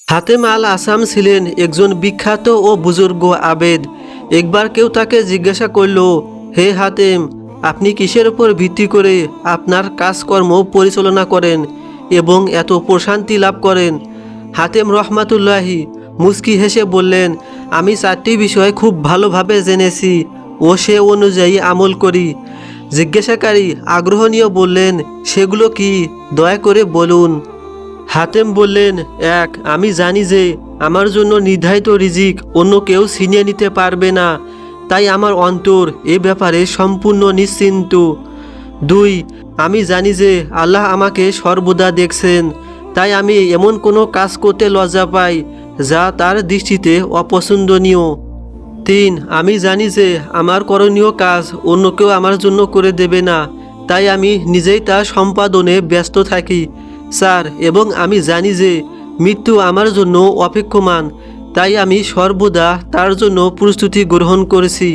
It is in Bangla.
হাতেম আল আসাম ছিলেন একজন বিখ্যাত ও বুজুর্গ আবেদ। একবার কেউ তাকে জিজ্ঞাসা করল, হে হাতেম, আপনি কিসের উপর ভিত্তি করে আপনার কাজকর্ম পরিচালনা করেন এবং এত প্রশান্তি লাভ করেন? হাতেম রহমাতুল্লাহি মুস্কি হেসে বললেন, আমি চারটি বিষয় খুব ভালোভাবে জেনেছি ও সে অনুযায়ী আমল করি। জিজ্ঞাসাকারী আগ্রহ নিয়ে বললেন, সেগুলো কি? দয়া করে বলুন। হাতেম বললেন, এক, আমি জানি যে আমার জন্য নির্ধারিত রিজিক অন্য কেউ ছিনিয়ে নিতে পারবে না। তাই আমার অন্তর এ ব্যাপারে সম্পূর্ণ নিশ্চিন্ত। দুই, আমি জানি যে আল্লাহ আমাকে সর্বদা দেখছেন। তাই আমি এমন কোনো কাজ করতে লজ্জা পাই যা তার দৃষ্টিতে অপছন্দনীয়। তিন, আমি জানি যে আমার করণীয় কাজ অন্য কেউ আমার জন্য করে দেবে না। তাই আমি নিজেই তা সম্পাদনে ব্যস্ত থাকি। স্যার, এবং আমি জানি যে মৃত্যু আমার জন্য অপেক্ষমান, তাই আমি সর্বদা তার জন্য প্রস্তুতি গ্রহণ করেছি।